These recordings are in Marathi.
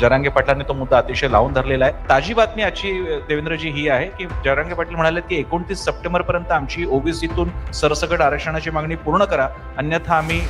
जरांगे पाटलांनी तो मुद्दा अतिशय लावून धरलेला आहे. ताजी बातमी आजची देवेंद्रजी ही आहे की जरांगे पाटील म्हणाले की एकोणतीस सप्टेंबर पर्यंत आमची ओबीसीतून सरसकट आरक्षणाची मागणी पूर्ण करा. अन्यथा आम्ही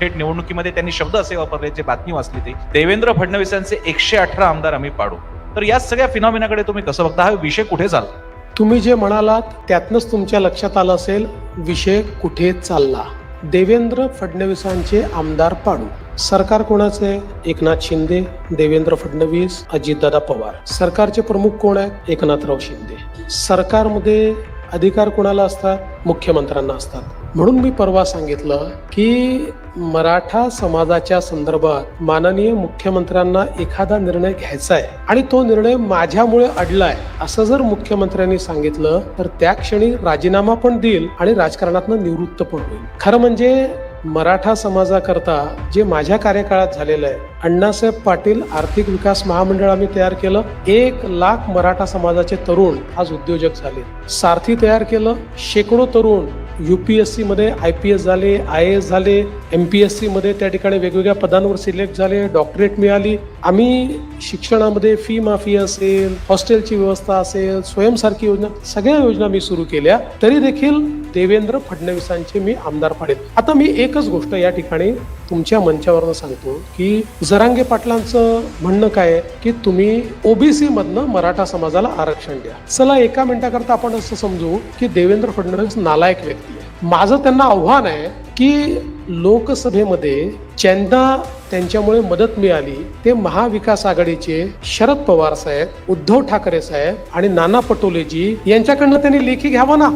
थेट निवडणुकीमध्ये त्यांनी शब्द असे वापरले जे बातमी वाचली ती. देवेंद्र फडणवीसांचे एकशे अठरा आमदार आम्ही पाडू. तर या सगळ्या फिनॉमिनाकडे तुम्ही कसं बघता? हा विषय कुठे चालला? तुम्ही जे म्हणालात त्यातनंच तुमच्या लक्षात आलं असेल विषय कुठे चालला? देवेंद्र फडणवीसांचे आमदार पाडू. सरकार कोणाचे? एकनाथ शिंदे देवेंद्र फडणवीस अजितदादा पवार. सरकारचे प्रमुख कोण आहेत? एकनाथराव शिंदे. सरकारमध्ये अधिकार कोणाला असतात? मुख्यमंत्र्यांना असतात. म्हणून मी परवा सांगितलं की मराठा समाजाच्या संदर्भात माननीय मुख्यमंत्र्यांना एखादा निर्णय घ्यायचा आहे आणि तो निर्णय माझ्यामुळे अडलाय असं जर मुख्यमंत्र्यांनी सांगितलं तर त्या क्षणी राजीनामा पण देईल आणि राजकारणातनं निवृत्त पण होईल. खरं म्हणजे मराठा समाजाकरता जे माझ्या कार्यकाळात झालेलं आहे अण्णासाहेब पाटील आर्थिक विकास महामंडळ आम्ही तयार केलं. एक लाख मराठा समाजाचे तरुण आज उद्योजक झाले. सारथी तयार केलं. शेकडो तरुण युपीएससी मध्ये आय पी एस झाले आय एस झाले एम पी एस सी मध्ये त्या ठिकाणी वेगवेगळ्या पदांवर सिलेक्ट झाले डॉक्टरेट मिळाली. आम्ही शिक्षणामध्ये फी माफी असेल हॉस्टेलची व्यवस्था असेल स्वयंसारखी योजना सगळ्या योजना मी सुरू केल्या. तरी देखील देवेंद्र फडणवीसांचे मी आमदार पाडेल. आता मी एकच गोष्ट या ठिकाणी तुमच्या मंचावरनं सांगतो की जरांगे पाटलांचं म्हणणं काय आहे? की तुम्ही ओबीसी मधनं मराठा समाजाला आरक्षण द्या. चला एका मिनिटाकरता आपण असं समजू की देवेंद्र फडणवीस नालायक व्यक्ती. माझं त्यांना आव्हान आहे की लोकसभेमध्ये ज्यांना त्यांच्यामुळे मदत मिळाली ते महाविकास आघाडीचे शरद पवार साहेब उद्धव ठाकरे साहेब आणि नाना पटोलेजी यांच्याकडनं त्यांनी लेखी घ्यावा ना?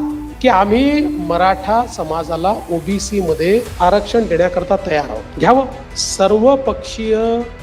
की आम्ही मराठा समाजाला ओबीसी मध्ये आरक्षण देण्याकरता तयार आहोत. घ्यावं. सर्व पक्षीय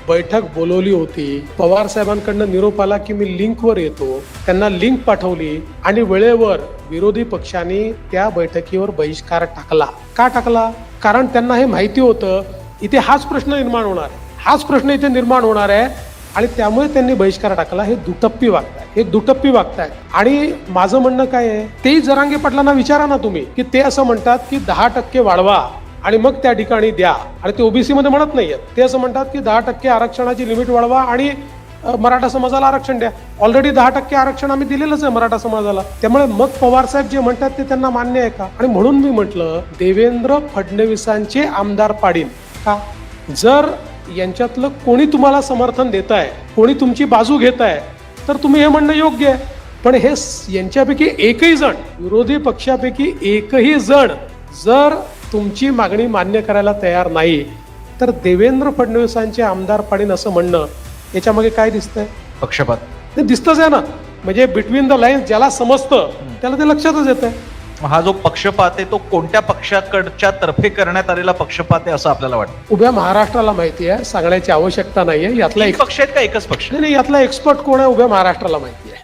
बैठक बोलवली होती. पवार साहेबांकडनं निरोप आला की मी लिंकवर येतो. त्यांना लिंक पाठवली आणि वेळेवर विरोधी पक्षांनी त्या बैठकीवर बहिष्कार टाकला. का टाकला? कारण त्यांना हे माहिती होतं इथे हाच प्रश्न निर्माण होणार आहे. हाच प्रश्न इथे निर्माण होणार आहे आणि त्यामुळे त्यांनी बहिष्कार टाकला हे दुटप्पी वागताय हे दुटप्पी वागतायत. आणि माझं म्हणणं काय आहे? तेही जरांगे पाटलांना विचारा ना तुम्ही की ते असं म्हणतात की दहा टक्के वाढवा आणि मग त्या ठिकाणी द्या. आणि ते ओबीसी मध्ये म्हणत नाहीयेत. ते असं म्हणतात की दहा टक्के आरक्षणाची लिमिट वाढवा आणि मराठा समाजाला आरक्षण द्या. ऑलरेडी दहा टक्के आरक्षण आम्ही दिलेलंच आहे मराठा समाजाला. त्यामुळे मग पवार साहेब जे म्हणतात ते त्यांना मान्य आहे का? आणि म्हणून मी म्हटलं देवेंद्र फडणवीसांचे आमदार पाडील का? जर यांच्यातलं कोणी तुम्हाला समर्थन देत आहे कोणी तुमची बाजू घेत आहे तर तुम्ही हे म्हणणं योग्य आहे. पण हे यांच्यापैकी एकही जण विरोधी पक्षापैकी एकही जण जर तुमची मागणी मान्य करायला तयार नाही तर देवेंद्र फडणवीसांचे आमदार पाडीन असं म्हणणं याच्यामागे काय दिसतंय? पक्षपात. ते दिसतंच आहे ना. म्हणजे बिटवीन द लाईन्स ज्याला समजतं त्याला ते लक्षातच येत आहे हा जो पक्षपात आहे तो कोणत्या पक्षाकडच्या तर्फे करण्यात आलेला पक्षपात आहे असं आपल्याला वाटतं? उभ्या महाराष्ट्राला माहिती आहे सांगण्याची आवश्यकता नाहीये यातला तीन एक पक्ष आहेत का एकच पक्ष? नाही नाही, यातला एक्सपर्ट कोण आहे उभ्या महाराष्ट्राला माहिती आहे.